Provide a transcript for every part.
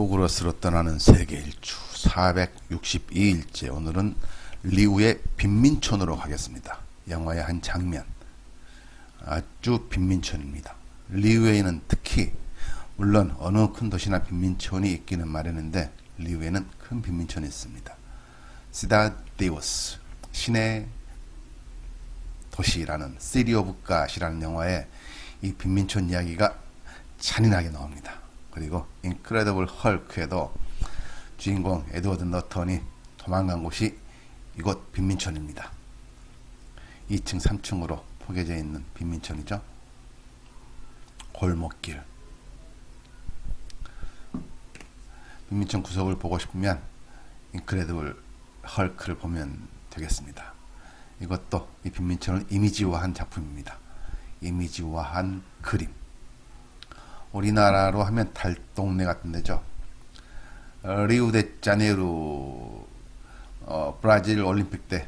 고구려스로 떠나는 세계 일주 462일째 오늘은 리우의 빈민촌으로 가겠습니다. 영화의 한 장면 아주 빈민촌입니다. 리우에는 특히 물론 어느 큰 도시나 빈민촌이 있기는 마련인데 리우에는 큰 빈민촌이 있습니다. 시다디오스 신의 도시라는 시리 오브 갓이라는 영화에 이 빈민촌 이야기가 잔인하게 나옵니다. 그리고 인크레더블 헐크에도 주인공 에드워드 너턴이 도망간 곳이 이곳 빈민촌입니다. 2층, 3층으로 포개져 있는 빈민촌이죠. 골목길. 빈민촌 구석을 보고 싶으면 인크레더블 헐크를 보면 되겠습니다. 이것도 이 빈민촌을 이미지화한 작품입니다. 이미지화한 그림. 우리나라로 하면 달동네 같은 데죠. 어, 리우데자네이루 어, 브라질 올림픽 때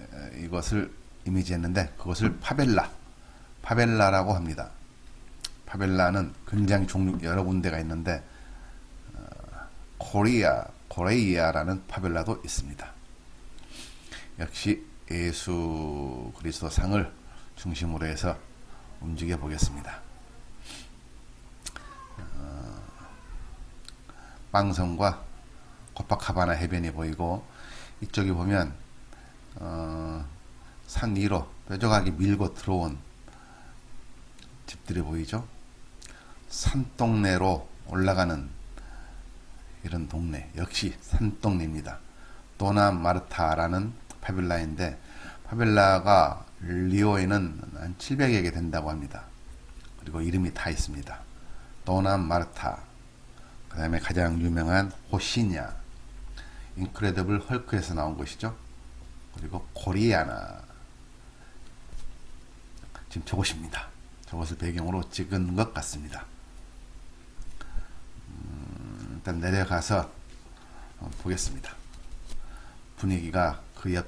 에, 이것을 이미지했는데 그것을 파벨라, 파벨라라고 합니다. 파벨라는 굉장히 종류 여러 군데가 있는데 어, 코리아, 코레이아라는 파벨라도 있습니다. 역시 예수 그리스도 상을 중심으로 해서 움직여 보겠습니다. 빵성과 코파카바나 해변이 보이고 이쪽이 보면 어, 산 위로 뾰족하게 밀고 들어온 집들이 보이죠. 산동네로 올라가는 이런 동네 역시 산동네입니다. 도나 마르타라는 파빌라인데 파빌라가 리오에는 한 700여 개 된다고 합니다. 그리고 이름이 다 있습니다. 도나 마르타 그 다음에 가장 유명한 호시냐 인크레더블 헐크에서 나온 것이죠. 그리고 코리아나 지금 저것입니다. 저것을 배경으로 찍은 것 같습니다. 음, 일단 내려가서 어, 보겠습니다. 분위기가 그 옆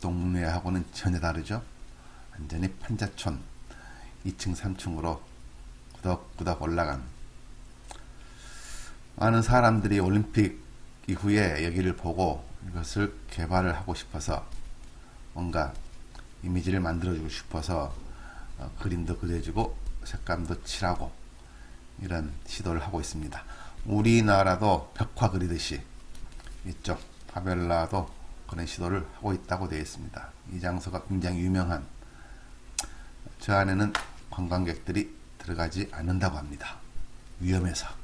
동네하고는 전혀 다르죠. 완전히 판자촌 2층 3층으로 구덕구덕 올라간 많은 사람들이 올림픽 이후에 여기를 보고 이것을 개발을 하고 싶어서 뭔가 이미지를 만들어주고 싶어서 어, 그림도 그려주고 색감도 칠하고 이런 시도를 하고 있습니다. 우리나라도 벽화 그리듯이 이쪽 파벨라도 그런 시도를 하고 있다고 되어 있습니다. 이 장소가 굉장히 유명한 저 안에는 관광객들이 들어가지 않는다고 합니다. 위험해서.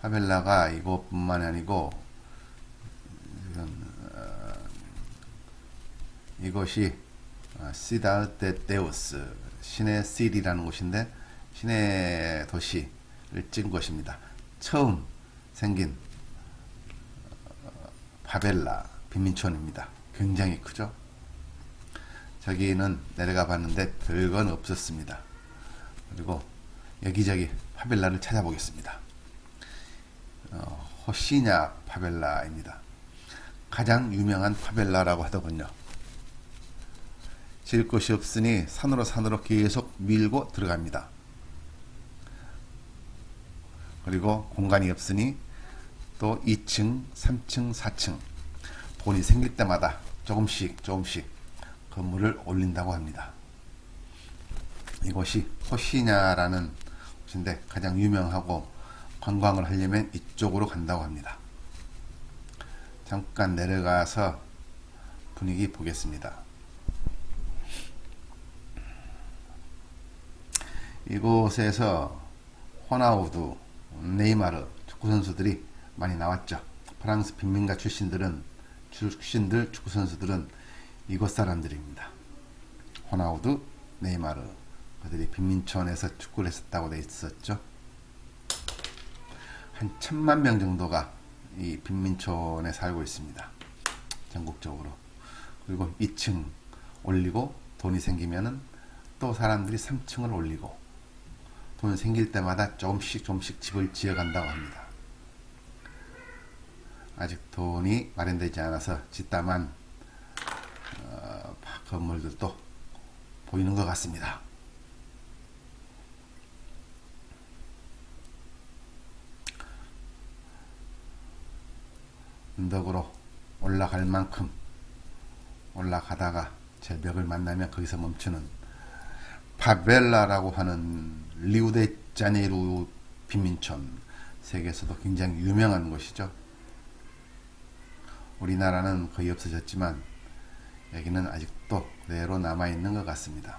파벨라가 이곳뿐만이 아니고 어, 이것이 시다르테 데우스 신의 시리라는 곳인데 신의 도시를 찍은 것입니다. 처음 생긴 어, 파벨라 빈민촌입니다. 굉장히 크죠. 저기는 내려가 봤는데 별건 없었습니다. 그리고 여기저기 파벨라를 찾아보겠습니다. 어, 호시냐 파벨라입니다. 가장 유명한 파벨라라고 하더군요. 질 곳이 없으니 산으로 산으로 계속 밀고 들어갑니다. 그리고 공간이 없으니 또 2층, 3층, 4층 돈이 생길 때마다 조금씩 조금씩 건물을 올린다고 합니다. 이곳이 호시냐라는 곳인데 가장 유명하고 관광을 하려면 이쪽으로 간다고 합니다. 잠깐 내려가서 분위기 보겠습니다. 이곳에서 호나우두, 네이마르 축구 선수들이 많이 나왔죠. 프랑스 빈민가 출신들은 출신들 축구 선수들은 이곳 사람들입니다. 호나우두, 네이마르 그들이 빈민촌에서 축구를 했었다고 돼 있었죠. 한 천만 명 정도가 이 빈민촌에 살고 있습니다. 전국적으로. 그리고 2층 올리고 돈이 생기면은 또 사람들이 3층을 올리고 돈 생길 때마다 조금씩 조금씩 집을 지어간다고 합니다. 아직 돈이 마련되지 않아서 짓다만 어, 건물들도 보이는 것 같습니다. 언덕으로 올라갈 만큼 올라가다가 절벽을 만나면 거기서 멈추는 파벨라라고 하는 리우데자네이루 빈민촌 세계에서도 굉장히 유명한 곳이죠. 우리나라는 거의 없어졌지만 여기는 아직도 그대로 남아 있는 것 같습니다.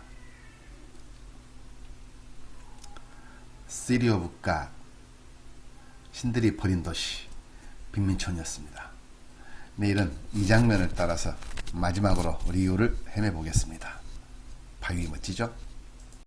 시리 오브 갓 신들이 버린 도시 빈민촌이었습니다. 내일은 이 장면을 따라서 마지막으로 리우를 헤매 보겠습니다. 바위 멋지죠?